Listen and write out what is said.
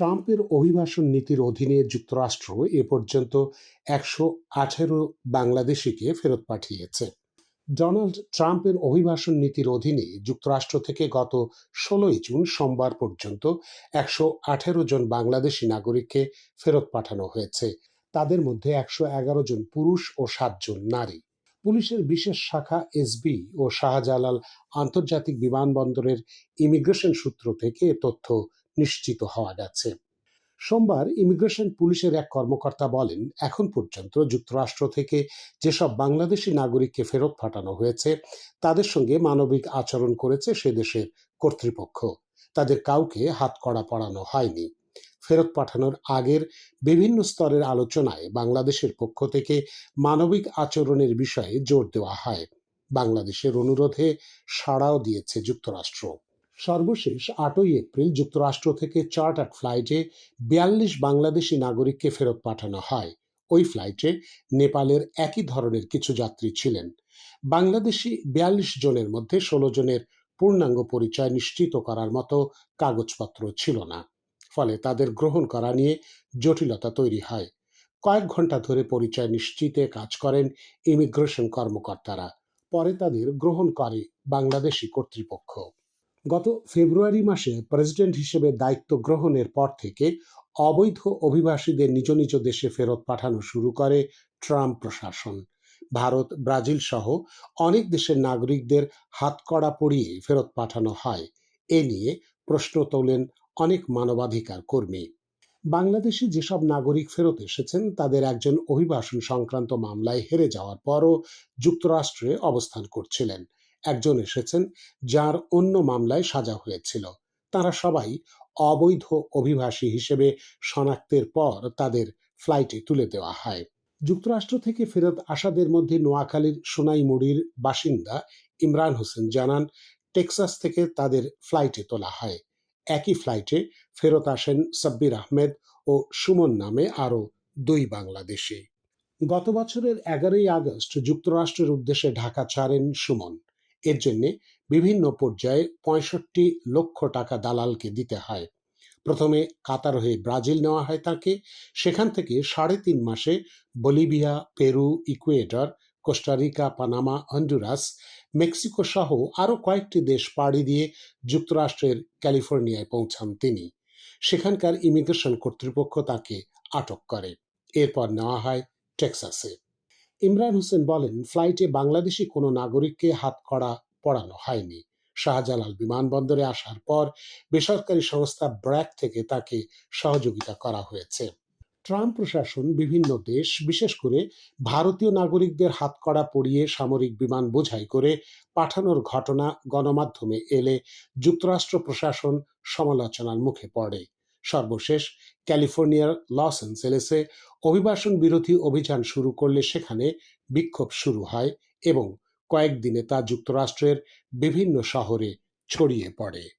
ট্রাম্পের অভিবাসন নীতির অধীনে যুক্তরাষ্ট্র এ পর্যন্ত একশো আঠেরো বাংলাদেশিকে ফেরত পাঠিয়েছে। ডোনাল্ড ট্রাম্পের অভিবাসন নীতির অধীনে যুক্তরাষ্ট্র থেকে গত ষোলোই জুন সোমবার পর্যন্ত একশো আঠেরো জন বাংলাদেশি নাগরিককে ফেরত পাঠানো হয়েছে। তাদের মধ্যে একশো এগারো জন পুরুষ ও সাতজন নারী। পুলিশের বিশেষ শাখা এসবি ও শাহজালাল আন্তর্জাতিক বিমানবন্দরের ইমিগ্রেশন সূত্র থেকে তথ্য নিশ্চিত হওয়া গেছে সোমবার ইমিগ্রেশন পুলিশের এক কর্মকর্তা বলেন, এখন পর্যন্ত যুক্তরাষ্ট্র থেকে যেসব বাংলাদেশি নাগরিককে ফেরত পাঠানো হয়েছে, তাদের সঙ্গে মানবিক আচরণ করেছে সে দেশের কর্তৃপক্ষ। তাদের কাউকে হাতকড়া পড়ানো হয়নি। ফেরত পাঠানোর আগের বিভিন্ন স্তরের আলোচনায় বাংলাদেশের পক্ষ থেকে মানবিক আচরণের বিষয়ে জোর দেওয়া হয়। বাংলাদেশের অনুরোধে সাড়াও দিয়েছে যুক্তরাষ্ট্র। সর্বশেষ আটই এপ্রিল যুক্তরাষ্ট্র থেকে চার্টার ফ্লাইটে বিয়াল্লিশ বাংলাদেশি নাগরিককে ফেরত পাঠানো হয়। ওই ফ্লাইটে নেপালের একই ধরনের কিছু যাত্রী ছিলেন। বাংলাদেশি বিয়াল্লিশ জনের মধ্যে ষোলো জনের পূর্ণাঙ্গ পরিচয় নিশ্চিত করার মতো কাগজপত্র ছিল না। ফলে তাদের গ্রহণ করা নিয়ে জটিলতা তৈরি হয়। কয়েক ঘণ্টা ধরে পরিচয় নিশ্চিতে কাজ করেন ইমিগ্রেশন কর্মকর্তারা। পরে তাদের গ্রহণ করে বাংলাদেশি কর্তৃপক্ষ। গত ফেব্রুয়ারি মাসে প্রেসিডেন্ট হিসেবে দায়িত্ব গ্রহণের পর থেকে অবৈধ অভিবাসীদের নিজ নিজ দেশে ফেরত পাঠানো শুরু করে ট্রাম্প প্রশাসন। ভারত, ব্রাজিল সহ অনেক দেশের নাগরিকদের হাতকড়া পরিয়ে ফেরত পাঠানো হয়। এ নিয়ে প্রশ্ন তোলেন অনেক মানবাধিকার কর্মী। বাংলাদেশে যেসব নাগরিক ফেরত এসেছেন, তাদের একজন অভিবাসন সংক্রান্ত মামলায় হেরে যাওয়ার পরও যুক্তরাষ্ট্রে অবস্থান করছিলেন। একজন এসেছেন যার অন্য মামলায় সাজা হয়েছিল। তারা সবাই অবৈধ অভিবাসী হিসেবে শনাক্তের পর তাদের ফ্লাইটে তুলে দেওয়া হয়। যুক্তরাষ্ট্র থেকে ফেরত আসাদের মধ্যে নোয়াখালীর সোনাইমুড়ির বাসিন্দা ইমরান হোসেন জানান, টেক্সাস থেকে তাদের ফ্লাইটে তোলা হয়। একই ফ্লাইটে ফেরত আসেন সাব্বির আহমেদ ও সুমন নামে আরও দুই বাংলাদেশি। গত বছরের এগারোই আগস্ট যুক্তরাষ্ট্রের উদ্দেশ্যে ঢাকা ছাড়েন সুমন। এর জন্য বিভিন্ন পর্যায়ে পঁয়ষট্টি লক্ষ টাকা দালালকে দিতে হয়। প্রথমে কাতার হয়ে ব্রাজিল নেওয়া হয় তাকে। সেখান থেকে সাড়ে তিন মাসে Bolivia, Peru, Ecuador, Costa Rica, Panama, Honduras, Mexico সহ আরও কয়েকটি দেশ পাড়ি দিয়ে যুক্তরাষ্ট্রের ক্যালিফোর্নিয়ায় পৌঁছান তিনি। সেখানকার ইমিগ্রেশন কর্তৃপক্ষ তাকে আটক করে। এরপর নেওয়া হয় টেক্সাসে। ইমরান হোসেন বলেন, ফ্লাইটে বাংলাদেশি কোনো নাগরিককে হাতকড়া পড়ানো হয়নি। শাহজালাল বিমানবন্দরে আসার পর বেসরকারি সংস্থা ব্র্যাক থেকে তাকে সহযোগিতা করা হয়েছে। ট্রাম্প প্রশাসন বিভিন্ন দেশ, বিশেষ করে ভারতীয় নাগরিকদের হাতকড়া পরিয়ে সামরিক বিমান বোঝাই করে পাঠানোর ঘটনা গণমাধ্যমে এলে যুক্তরাষ্ট্র প্রশাসন সমালোচনার মুখে পড়ে। সর্বশেষ ক্যালিফোর্নিয়ার লস অ্যাঞ্জেলেসে অভিবাসন বিরোধী অভিযান শুরু করলে সেখানে বিক্ষোভ শুরু হয় এবং কয়েকদিনে তা যুক্তরাষ্ট্রের বিভিন্ন শহরে ছড়িয়ে পড়ে।